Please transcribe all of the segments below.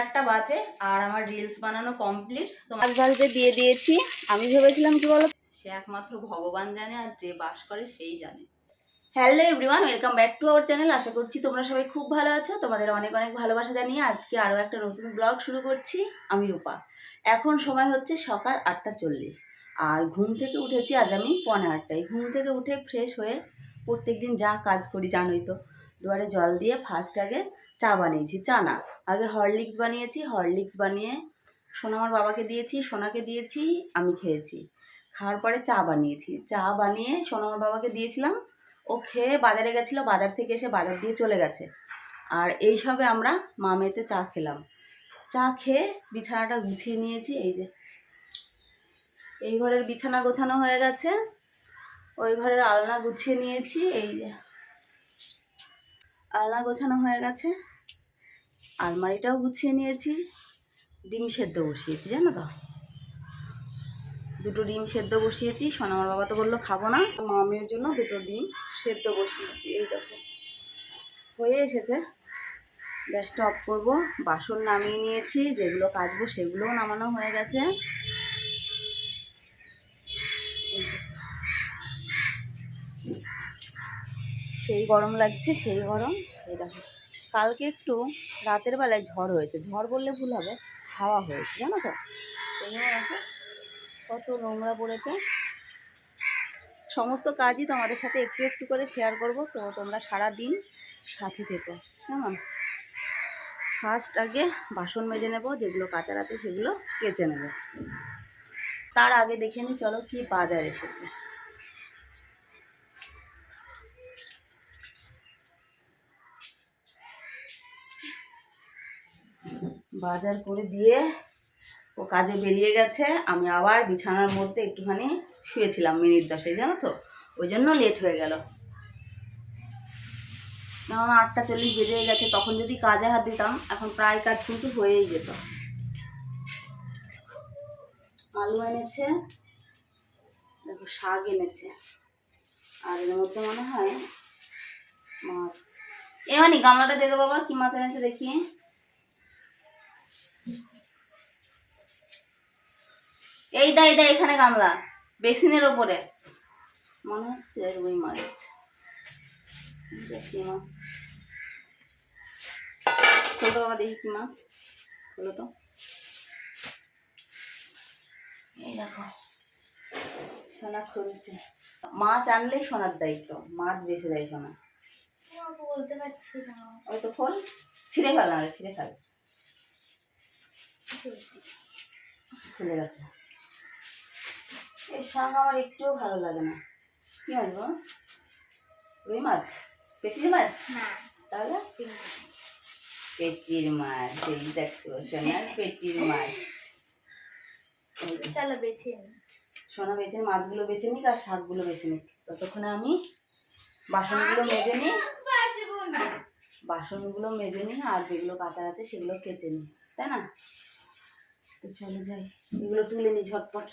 আটটা বাজে আর আমার রিলস বানানো কমপ্লিট তো মাছ ভাজতে দিয়ে দিয়েছি। আমি ভেবেছিলাম কি বলো? সে একমাত্র ভগবান জানে আর যে বাস করে সেই জানে। Hello everyone welcome back to our channel আশা করছি তোমরা সবাই খুব ভালো আছো। তোমাদের অনেক অনেক ভালোবাসা জানিয়ে আজকে আরও একটা নতুন ব্লগ শুরু করছি। আমি রূপা। এখন সময় হচ্ছে সকাল আটটা চল্লিশ। আর ঘুম থেকে উঠেছি আজ আমি পনেরো আটটায়। ঘুম থেকে উঠে ফ্রেশ হয়ে প্রত্যেকদিন যা কাজ করি জানোই তো দুয়ারে জল দিয়ে ফার্স্ট আগে চা বানিয়েছি, চা না। আগে হরলিক্স বানিয়েছি, হরলিক্স বানিয়ে সোনামার বাবাকে দিয়েছি, সোনাকে দিয়েছি, আমি খেয়েছি। খাওয়ার পরে চা বানিয়েছি। চা বানিয়ে সোনামার বাবাকে দিয়েছিলাম। ও খেয়ে বাজারে গেছিল, বাজার থেকে এসে বাজার দিয়ে চলে গেছে। আর এইসবে আমরা মামেতে চা খেলাম। চা খেয়ে বিছানাটা গুছিয়ে নিয়েছি, এই যে। এই ঘরের বিছানা গোছানো হয়ে গেছে। ওই ঘরের আলনা গুছিয়ে নিয়েছি, এই যে। আলনা গোছানো হয়ে গেছে। আলমারিটাও গুছিয়ে নিয়েছি। ডিম সেদ্ধ বসিয়েছি, জানো তো? দুটো ডিম সেদ্ধ বসিয়েছি। সোনামার বাবা তো বলল, খাব না। মামির জন্য দুটো ডিম সেদ্ধ বসিয়েছি, এই দেখো। হয়ে এসেছে। গ্যাসটা অফ করব। বাসন নামিয়ে নিয়েছি। যেগুলো কাচবো সেগুলোও নামানো হয়ে গেছে। সেই গরম লাগছে, সেই গরম দেখো। কালকে একটু রাতের বেলায় ঝড় হয়েছে। ঝড় বললে ভুল হবে, হাওয়া হয়েছে, জানো তো? কত নোংরা পড়েছে। সমস্ত কাজই তোমাদের সাথে একটু একটু করে শেয়ার করব। তো তোমরা সারা দিন সাথে থেকো, কেমন? ফার্স্ট আগে বাসন মেজে নেব, যেগুলো কাচার আছে সেগুলো কেচে নেব। তার আগে দেখে নিই চলো কি বাজার এসেছে। বাজার করে দিয়ে ও কাজে বেরিয়ে গেছে। আমি আবার বিছানার মধ্যে একটুখানি শুয়েছিলাম মিনিট দশে জানো তো? ওই জন্য লেট হয়ে গেল। কারণ আটটা চল্লিশ বেজে গেছে, তখন যদি কাজে হাত দিতাম, এখন প্রায় কাজ কিন্তু হয়েই যেত। আলু এনেছে, দেখো শাক এনেছে। আর এর মধ্যে মনে হয় মাছ। এ মানে গামলাটা দেবো বাবা, কি মাছ এনেছে দেখি। এই দা এই দা এখানে গামলা। বেসিনের ওপরে। মনে হচ্ছে রুই মাছ। দেখি মাছ ছোট বাবা দেখি কি মাছ। হলো তো। এই দেখো সোনা খুলছে মাছ আনলে সোনার দায়িত্ব মাছ বেছে দেয় সোনা। বলতে পারছি না। ওই তো খোল ছিঁড়ে ফেল ছিঁড়ে ফেল খুলে গেছে। এই শাক আমার একটুও ভালো লাগে না। কি মাছ গো? রুই মাছ? পেটির মাছ? তাহলে? পেটির মাছ এই দেখো সোনার পেটির মাছ। চলো বেছে সোনা বেছে মাছগুলো বেছে নিক আর শাকগুলো বেছে নিক। ততক্ষণে আমি বাসনগুলো মেজে নিই। বাসনগুলো মেজে নিই আর যেগুলো কাটা আছে সেগুলো কেচে নিই। তাই না? তো চলো যাই। এগুলো তুলে নি ঝটপট।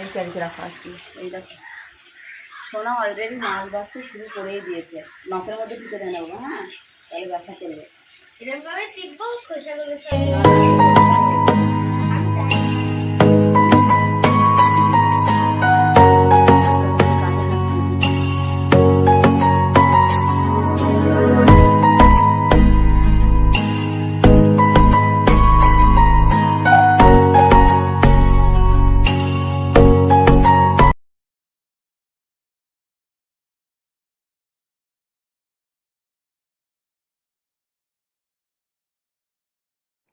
এই প্যান্টে রাখো আসবে এই দেখো। সোনা অলরেডি মাছ বাছতে শুরু করেই দিয়েছে। নখের মধ্যে ঢুকে দেয় নেব হ্যাঁ? তাহলে ব্যথা করবে। এরকমভাবে টিপবো খোসাগুলো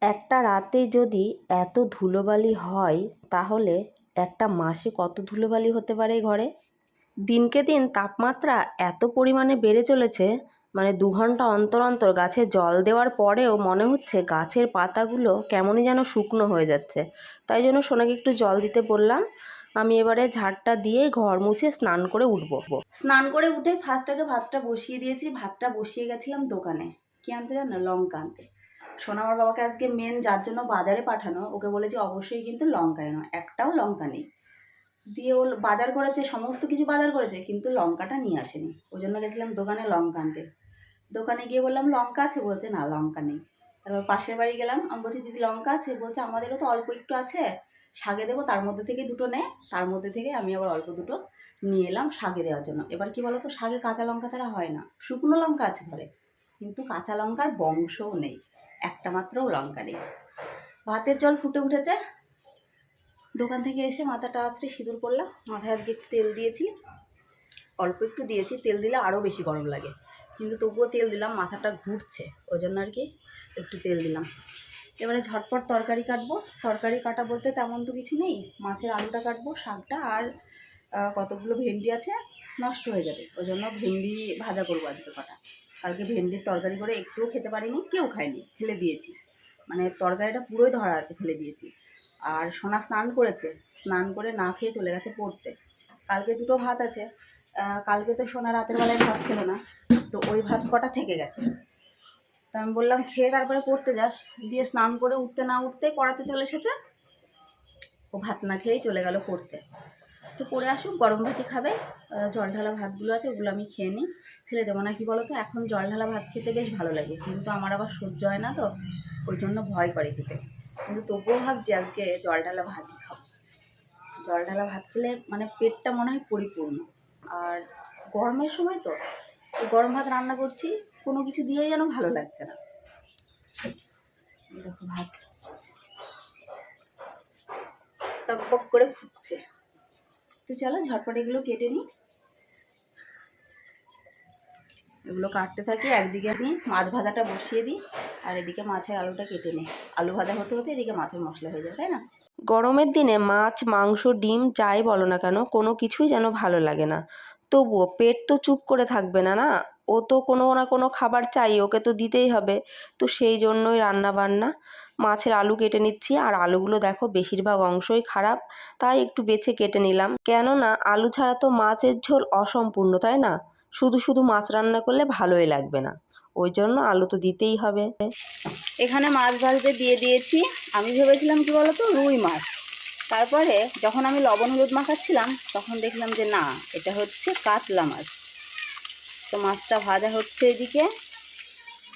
একটা রাতে যদি এত ধুলোবালি হয়, তাহলে একটা মাসে কত ধুলোবালি হতে পারে ঘরে? দিনকে দিন তাপমাত্রা এত পরিমাণে বেড়ে চলেছে মানে দু ঘণ্টা অন্তর অন্তর গাছে জল দেওয়ার পরেও মনে হচ্ছে গাছের পাতাগুলো কেমনই যেন শুকনো হয়ে যাচ্ছে। তাই জন্য সোনাকে একটু জল দিতে বললাম। আমি এবারে ঝাড়টা দিয়ে ঘর মুছে স্নান করে উঠবো। স্নান করে উঠে ফার্স্ট আগে ভাতটা বসিয়ে দিয়েছি। ভাতটা বসিয়ে গেছিলাম দোকানে। কি আনতে জানো? লঙ্কা আনতে। সোনা আমার বাবাকে আজকে মেন যার জন্য বাজারে পাঠানো, ওকে বলেছি অবশ্যই কিন্তু লঙ্কা এনো, একটাও লঙ্কা নেই। দিয়ে ও বাজার করেছে, সমস্ত কিছু বাজার করেছে, কিন্তু লঙ্কাটা নিয়ে আসেনি। ওই জন্য গেছিলাম দোকানে লঙ্কা আনতে। দোকানে গিয়ে বললাম, লঙ্কা আছে? বলছে, না, লঙ্কা নেই। তারপর পাশের বাড়ি গেলাম, আমি বলছি, দিদি, লঙ্কা আছে? বলছে, আমাদেরও তো অল্প একটু আছে, শাগে দেবো, তার মধ্যে থেকে দুটো নেয় তার মধ্যে থেকে আমি আবার অল্প দুটো নিয়ে এলাম শাগে দেওয়ার জন্য। এবার কি বলতো, শাগে কাঁচা লঙ্কা ছাড়া হয় না, শুকনো লঙ্কা আছে ঘরে, কিন্তু কাঁচা লঙ্কার বংশও নেই। একটা মাত্র লঙ্কা নেই। ভাতের জল ফুটে উঠেছে। দোকান থেকে এসে মাথাটা আছড়ে সিঁদুর করলাম মাথায় আজকে একটু তেল দিয়েছি। অল্প একটু দিয়েছি। তেল দিলে আরও বেশি গরম লাগে। কিন্তু তবুও তেল দিলাম, মাথাটা ঘুরছে। ওই জন্য আর কি একটু তেল দিলাম। এবারে ঝটপট তরকারি কাটবো। তরকারি কাটা বলতে তেমন তো কিছু নেই। মাছের আলুটা কাটবো, শাকটা আর কতগুলো ভেন্ডি আছে, নষ্ট হয়ে যাবে। ওই জন্য ভেন্ডি ভাজা করব আজকে কটা। কালকে ভেন্ডির তরকারি করে একটুও খেতে পারিনি, কেউ খায়নি, ফেলে দিয়েছি। মানে তরকারিটা পুরোই ধরা আছে, ফেলে দিয়েছি। আর সোনা স্নান করেছে, স্নান করে না খেয়ে চলে গেছে পড়তে। কালকে দুটো ভাত আছে কালকে তো সোনা রাতের বেলায় ভাত খেলো না, তো ওই ভাত কটা থেকে গেছে? তো আমি বললাম, খেয়ে তারপরে পড়তে যাস। দিয়ে স্নান করে উঠতে না উঠতেই পড়াতে চলে এসেছে। ও ভাত না খেয়েই চলে গেল পড়তে। তো পড়ে আসুক, গরম ভাতই খাবে। জল ঢালা ভাতগুলো আছে, ওগুলো আমি খেয়ে নিই। ফেলে দেবো না কি বলো তো এখন জল ঢালা ভাত খেতে বেশ ভালো লাগে, কিন্তু আমার আবার সহ্য হয় না তো, ওই জন্য ভয় করে খেতে। কিন্তু তবুও ভাবছি আজকে জল ঢালা ভাতই খাব। জল ঢালা ভাত খেলে মানে পেটটা মনে হয় পরিপূর্ণ। আর গরমের সময় তো গরম ভাত রান্না করছি, কোনো কিছু দিয়েই যেন ভালো লাগছে না। দেখো ভাত। টকবক করে ফুটছে। তো চলো ঝটপট এগুলো কেটে নিই। এগুলো কাটতে থাকি, একদিকে আমি মাছ ভাজাটা বসিয়ে দিই, আর এদিকে মাছের আলুটা কেটে নিই। আলু ভাজা হতে হতে এদিকে মাছের মশলা হয়ে যায়, তাই না? গরমের দিনে মাছ, মাংস, ডিম, যাই বলো না কেন, কোনো কিছুই যেন ভালো লাগে না। তবুও পেট তো চুপ করে থাকবে না না? ও তো কোনো না কোনো খাবার চাই, ওকে তো দিতেই হবে। তো সেই জন্যই রান্না বান্না মাছের আলু কেটে নিচ্ছি। আর আলুগুলো দেখো বেশিরভাগ অংশই খারাপ, তাই একটু বেছে কেটে নিলাম। কেননা আলু ছাড়া তো মাছের ঝোল অসম্পূর্ণ, তাই না? শুধু শুধু মাছ রান্না করলে ভালোই লাগবে না। ওই জন্য আলু তো দিতেই হবে। এখানে মাছ ভাজতে দিয়ে দিয়েছি। আমি ভেবেছিলাম কি বলতো? রুই মাছ। তারপরে যখন আমি লবণ হলুদ মাখাচ্ছিলাম, তখন দেখলাম যে না, এটা হচ্ছে কাতলা মাছ। তো মাছটা ভাজা হচ্ছে এদিকে।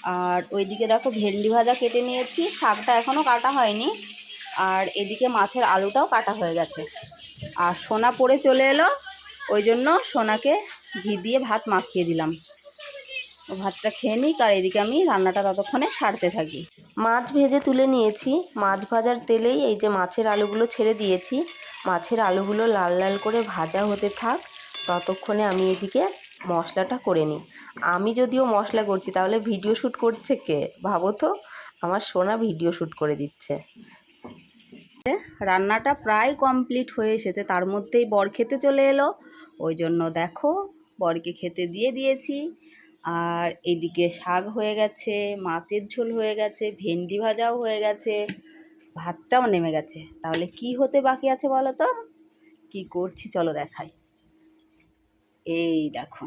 আর ওইদিকে দেখো ভেন্ডি ভাজা কেটে নিয়েছি, শাকটা এখনও কাটা হয়নি। আর এদিকে মাছের আলুটাও কাটা হয়ে গেছে। আর সোনা পড়ে চলে এলো, ওই জন্য সোনাকে ঘি দিয়ে ভাত মাখিয়ে দিলাম। ভাতটা খেয়ে নিই আর এদিকে আমি রান্নাটা ততক্ষণে সারতে থাকি। মাছ ভেজে তুলে নিয়েছি। মাছ ভাজার তেলেই এই যে মাছের আলুগুলো ছেড়ে দিয়েছি। মাছের আলুগুলো লাল লাল করে ভাজা হতে থাক। ততক্ষণে আমি এদিকে মশলাটা করে নিই। আমি যদিও মশলা করছি, তাহলে ভিডিও শ্যুট করছে কে? ভাবো তো, আমার সোনা ভিডিও শ্যুট করে দিচ্ছে। রান্নাটা প্রায় কমপ্লিট হয়ে এসেছে, তার মধ্যেই বর খেতে চলে এলো। ওই জন্য দেখো, বরকে খেতে দিয়ে দিয়েছি। আর এদিকে শাক হয়ে গেছে, মাছের ঝোল হয়ে গেছে, ভেন্ডি ভাজাও হয়ে গেছে, ভাতটাও নেমে গেছে। তাহলে কি হতে বাকি আছে বলো তো? কি করছি চলো দেখাই। এই দেখো,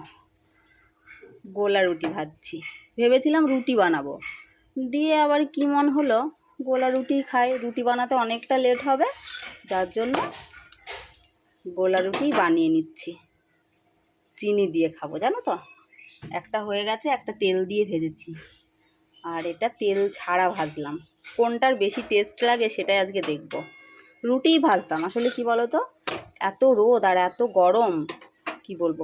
গোলা রুটি ভাজছি। ভেবেছিলাম রুটি বানাবো। দিয়ে আবার কি মন হলো? গোলা রুটি খাই। রুটি বানাতে অনেকটা লেট হবে, যার জন্য গোলা রুটি বানিয়ে নিচ্ছি। চিনি দিয়ে খাব, জানো তো? একটা হয়ে গেছে, একটা তেল দিয়ে ভেজেছি। আর এটা তেল ছাড়া ভাজলাম। কোনটার বেশি টেস্ট লাগে সেটাই আজকে দেখব। রুটিই ভাজতাম, আসলে কি বলো তো এত রোদ আর এত গরম। কি বলব?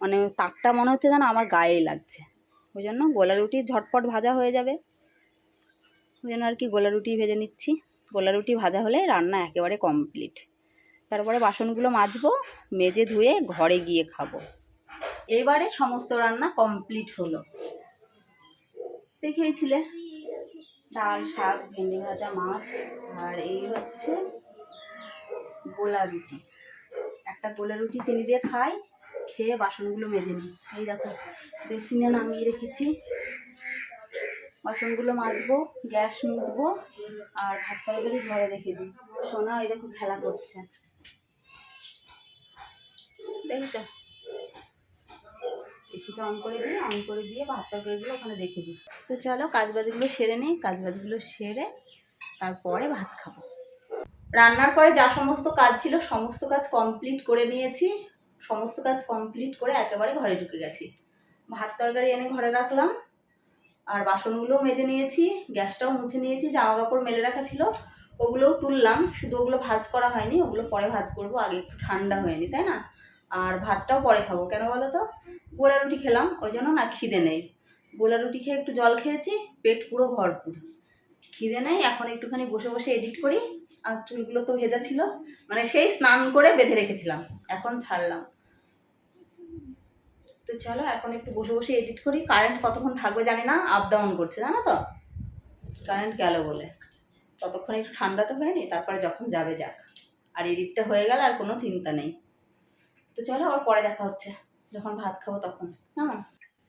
মানে তাপটা মনে হচ্ছে যেন আমার গায়েই লাগছে। ওই জন্য গোলা রুটি ঝটপট ভাজা হয়ে যাবে। ওই জন্য আর কি গোলা রুটি ভেজে নিচ্ছি। গোলা রুটি ভাজা হলে রান্না একেবারে কমপ্লিট। তারপরে বাসনগুলো মাজবো, মেজে ধুয়ে ঘরে গিয়ে খাব। এবারে সমস্ত রান্না কমপ্লিট হলো। দেখেইছিলে ডাল, শাক, ভেন্ডি ভাজা, মাছ, আর এই হচ্ছে গোলা রুটি। একটা গোলা রুটি, চিনি দিয়ে খাই, খেয়ে বাসনগুলো মেজে নিই। এই দেখো বেসিনে নামিয়ে রেখেছি। বাসনগুলো মাজবো, গ্যাস মুছবো, আর ভাত তরকারি ঘরে রেখে দিই। সোনা এই দেখো খেলা করছে। দেখেছ? এসিটা অন করে দিয়ে অন করে দিয়ে ভাত তরকারিগুলো ওখানে রেখে দিই। তো চলো, কাজবাজগুলো সেরে নিই। কাজবাজগুলো সেরে তারপরে ভাত খাব। রান্নার পরে যা সমস্ত কাজ ছিল, সমস্ত কাজ কমপ্লিট করে নিয়েছি। সমস্ত কাজ কমপ্লিট করে একেবারে ঘরে ঢুকে গেছি। ভাত তরকারি এনে ঘরে রাখলাম। আর বাসনগুলোও মেজে নিয়েছি, গ্যাসটাও মুছে নিয়েছি জামা কাপড় মেলে রাখা ছিল, ওগুলোও তুললাম। শুধু ওগুলো ভাজ করা হয়নি, ওগুলো পরে ভাজ করব, আগে একটু ঠান্ডা হয়নি তাই না? আর ভাতটাও পরে খাব, কেন বলো তো? গোলা রুটি খেলাম, ওই জন্য না খিদে নেই। গোলা রুটি খেয়ে একটু জল খেয়েছি, পেট পুরো ভরপুর। খিদে নেই, এখন একটুখানি বসে বসে এডিট করি। আর চুলগুলো তো ভেজা ছিল মানে সেই স্নান করে বেঁধে রেখেছিলাম, এখন ছাড়লাম। তো চলো, এখন একটু বসে বসে এডিট করি। কারেন্ট কতক্ষণ থাকবে জানি না আপ ডাউন করছে, জানো তো? কারেন্ট গেল বলে। ততক্ষণ একটু ঠান্ডা তো হয়নি, তারপরে যখন যাবে যাক। আর এডিটটা হয়ে গেল আর কোনো চিন্তা নেই। তো চলো, ওর পরে দেখা হচ্ছে। যখন ভাত খাব তখন, কেমন?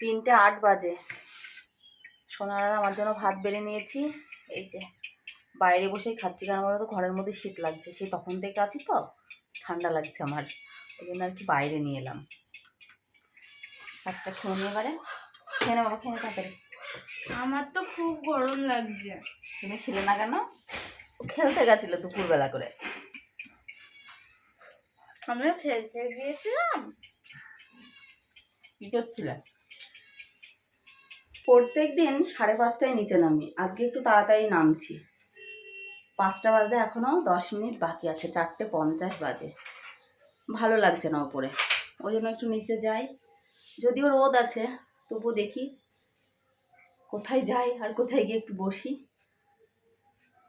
তিনটে আট বাজে। সোনার আমার জন্য ভাত বেড়ে নিয়েছি। এই যে বাইরে বসেই খাচ্ছি কারণ আমার তো ঘরের মধ্যে শীত লাগছে সেই তখন থেকে আছি তো ঠান্ডা লাগছে আমার। ওই জন্য আর কি বাইরে নিয়ে এলাম। একটা খেয়ে নিয়ে এবারে। খেয়ে বাবা খেয়ে তাড়াতাড়ি। আমার তো খুব গরম লাগছে। তুমি ছিলে না কেন? ও খেলতে গেছিল দুপুরবেলা করে। আমিও খেলতে গিয়েছিলাম। কি করছিলে? প্রত্যেক দিন সাড়ে পাঁচটায় নিচে নামি। আজকে একটু তাড়াতাড়ি নামছি। পাঁচটা বাজতে এখনও দশ মিনিট বাকি আছে, চারটে পঞ্চাশ বাজে। ভালো লাগছে না ওপরে। ওই জন্য একটু নিচে যাই। যদিও রোদ আছে, তবুও দেখি কোথায় যাই আর কোথায় গিয়ে একটু বসি।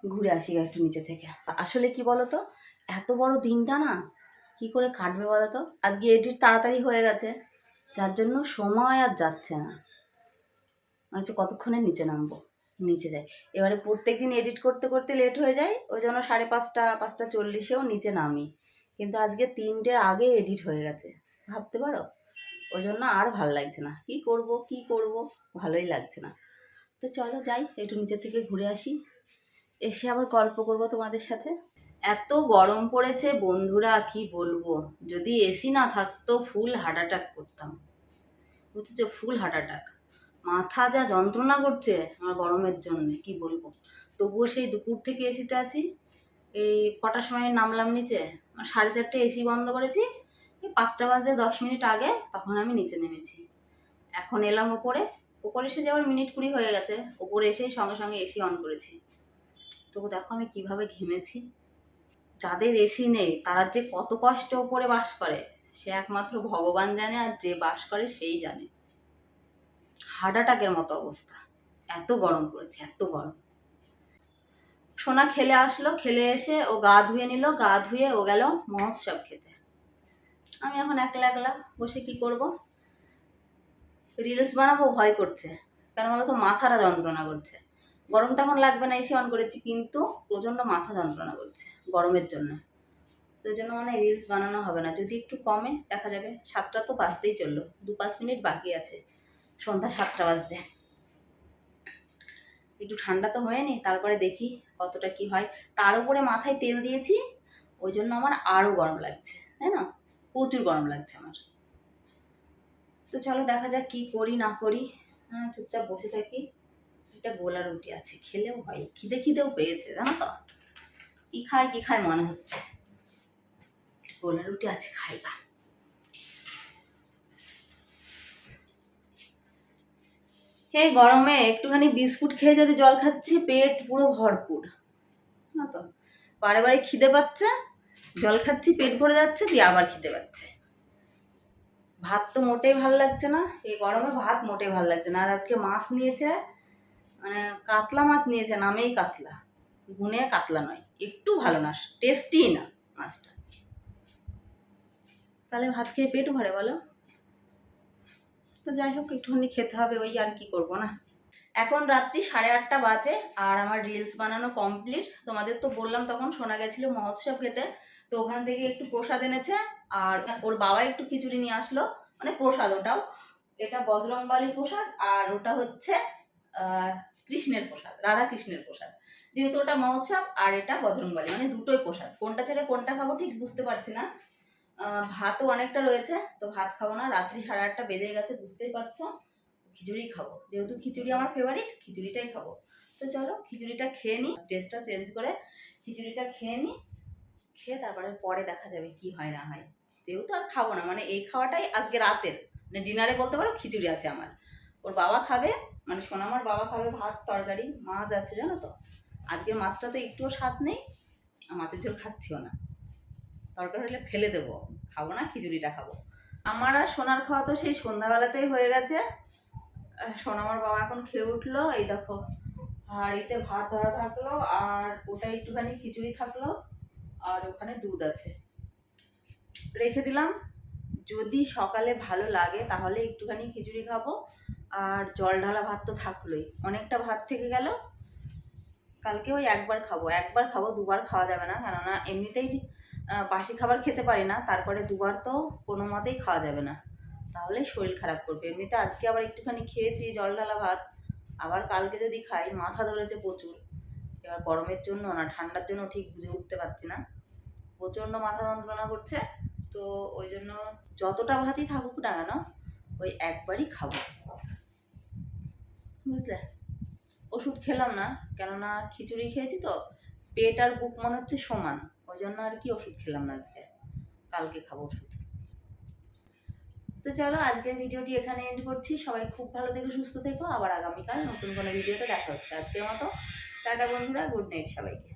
ঘুরে আসি একটু নিচে থেকে। আসলে কি বলো তো এত বড় দিনটা না, কি করে কাটবে বলো তো আজকে এডিট তাড়াতাড়ি হয়ে গেছে। যার জন্য সময় আর যাচ্ছে না। মানে হচ্ছে কতক্ষণে নিচে নামবো? নিচে যাই। এবারে প্রত্যেক দিন এডিট করতে করতে লেট হয়ে যায়, ওই জন্য সাড়ে পাঁচটা পাঁচটা চল্লিশেও নিচে নামি। কিন্তু আজকে তিনটের আগে এডিট হয়ে গেছে। ভাবতে পারো? ওই জন্য আর ভালো লাগছে না। কি করব কি করব? ভালোই লাগছে না। তো চলো যাই, একটু নিচে থেকে ঘুরে আসি। এসে আবার গল্প করব তোমাদের সাথে। এত গরম পড়েছে, বন্ধুরা, কি বলব? যদি এসি না থাকতো ফুল হার্ট অ্যাটাক করতাম। বুঝেছ? ফুল হার্ট অ্যাটাক মাথা যা যন্ত্রণা করছে আমার গরমের জন্য, কি বলব? তবুও সেই দুপুর থেকে এসিতে আছি। এই কটার সময় নামলাম নিচে, সাড়ে চারটে এসি বন্ধ করেছি। এই পাঁচটা বাজে দশ মিনিট আগে তখন আমি নিচে নেমেছি। এখন এলাম ওপরে। ওপরে এসে যাওয়ার মিনিট কুড়ি হয়ে গেছে, ওপরে এসেই সঙ্গে সঙ্গে এসি অন করেছি। তবু দেখো আমি কীভাবে ঘেমেছি। যাদের এসি নেই, তারা যে কত কষ্ট ওপরে বাস করে, সে একমাত্র ভগবান জানে আর যে বাস করে সেই জানে। হার্ট অ্যাটাকের মতো অবস্থা। এত গরম পড়েছে, এত গরম। সোনা খেলে আসলো, খেলে এসে ও গা ধুয়ে নিল, গা ধুয়ে ও গেল মহোৎসব খেতে। আমি এখন একলা একলা বসে কি করব? রিলস বানাবো, ভয় করছে। কারণ বলো তো মাথাটা যন্ত্রণা করছে। গরম তখন লাগবে না, এসি অন করেছি, কিন্তু প্রচণ্ড মাথা যন্ত্রণা করছে গরমের জন্য। তো জন্য মানে রিলস বানানো হবে না। যদি একটু কমে, দেখা যাবে সাতটা তো বাজতেই চলল দু পাঁচ মিনিট বাকি আছে। সন্ধ্যা সাতটা বাজতে। একটু ঠান্ডা তো হয়নি, তারপরে দেখি কতটা কি হয়। তার উপরে মাথায় তেল দিয়েছি, ওই জন্য আমার আরও গরম লাগছে, তাই না? প্রচুর গরম লাগছে আমার। তো চলো দেখা যাক কি করি, না করি। হ্যাঁ চুপচাপ বসে থাকি। একটা গোলা রুটি আছে, খেলেও হয়, খিদে খিদেও পেয়েছে, জানো তো? কি খায় কি খায় মনে হচ্ছে। গোলা রুটি আছে খাই গা এই গরমে একটুখানি বিস্কুট খেয়ে যদি জল খাচ্ছি, পেট পুরো ভরপুর। না তো, বারে বারে খিদে পাচ্ছে, জল খাচ্ছি, পেট ভরে যাচ্ছে দিয়ে আবার খিদে পাচ্ছে। ভাত তো মোটেই ভালো লাগছে না, এই গরমে ভাত মোটেই ভালো লাগছে না। আর আজকে মাছ নিয়েছে মানে কাতলা মাছ নিয়েছে, নামেই কাতলা। গুনে কাতলা নয়, একটু ভালো না টেস্টি না মাছটা। তাহলে ভাত খেয়ে পেট ভরে বলো। তো যাই হোক, একটুখানি খেতে হবে, ওই আর কি করব না। এখন রাত্রি সাড়ে আটটা বাজে, আর আমার রিলস বানানো কমপ্লিট তোমাদের তো বললাম, তখন শোনা গেছিল মহোৎসব খেতে। তো ওখান থেকে একটু প্রসাদ এনেছে, আর ওর বাবা একটু খিচুড়ি নিয়ে আসলো মানে প্রসাদ ওটাও। এটা বজরংবালির প্রসাদ, আর ওটা হচ্ছে কৃষ্ণের প্রসাদ রাধা কৃষ্ণের প্রসাদ। যেহেতু ওটা মহোৎসব, আর এটা বজরংবালি মানে দুটোই প্রসাদ। কোনটা ছেড়ে কোনটা খাব ঠিক বুঝতে পারছি না। ভাতও অনেকটা রয়েছে, তো ভাত খাব না, রাত্রি সাড়ে আটটা বেজে গেছে, বুঝতেই পারছ? খিচুড়ি খাব, যেহেতু খিচুড়ি আমার ফেভারিট খিচুড়িটাই খাব। তো চলো, খিচুড়িটা খেয়ে নিই ড্রেসটা চেঞ্জ করে খিচুড়িটা খেয়ে নিই খেয়ে তারপরে পরে দেখা যাবে কি হয় না হয়। যেহেতু আর খাব না মানে এই খাওয়াটাই আজকে রাতের মানে ডিনারে বলতে পারো খিচুড়ি আছে আমার। ওর বাবা খাবে মানে সোনামার বাবা খাবে ভাত, তরকারি, মাছ আছে জানো তো? আজকের মাছটা তো একটুও স্বাদ নেই, আর মাছের ঝোল খাচ্ছিও না। তরকারি হলে ফেলে দেবো। খাব না, খিচুড়িটা খাব। আমার আর সোনার খাওয়া তো সেই সন্ধ্যাবেলাতেই হয়ে গেছে। সোনামার বাবা এখন খেয়ে উঠল, এই দেখো, হাঁড়িতে ভাত ধরা থাকল, আর ওটা একটুখানি খিচুড়ি থাকল, আর ওখানে দুধ আছে। রেখে দিলাম। যদি সকালে ভালো লাগে, তাহলে একটুখানি খিচুড়ি খাব, আর জল ঢালা ভাত তো থাকলোই। অনেকটা ভাত থেকে গেল, কালকে ওই একবার খাব। একবার খাব, দুবার খাওয়া যাবে না, কেননা এমনিতেই বাসি খাবার খেতে পারি না, তারপরে দুবার তো কোনো মতেই খাওয়া যাবে না। তাহলে শরীর খারাপ করবে। এমনিতে আজকে আবার একটুখানি খেয়েছি, জল ঢালা ভাত। আবার কালকে যদি খাই, মাথা ধরেছে প্রচুর। এবার গরমের জন্য না, ঠান্ডার জন্য ঠিক বুঝে উঠতে পারছি না। প্রচণ্ড মাথা যন্ত্রণা করছে, তো ওই জন্য যতটা ভাতই থাকুক না কেন, ওই একবারই খাব। বুঝলে? ওষুধ খেলাম না, কেননা খিচুড়ি খেয়েছি তো, পেট আর বুক মনে হচ্ছে সমান। ওই জন্য আর কি ওষুধ খেলাম না আজকে। কালকে খাব ওষুধ। তো চলো, আজকের ভিডিওটি এখানে এন্ড করছি। সবাই খুব ভালো থেকো, সুস্থ থেকো। আবার আগামীকাল নতুন কোনো ভিডিওতে দেখা হচ্ছে। আজকের মতো, টাটা বন্ধুরা, গুড নাইট সবাইকে।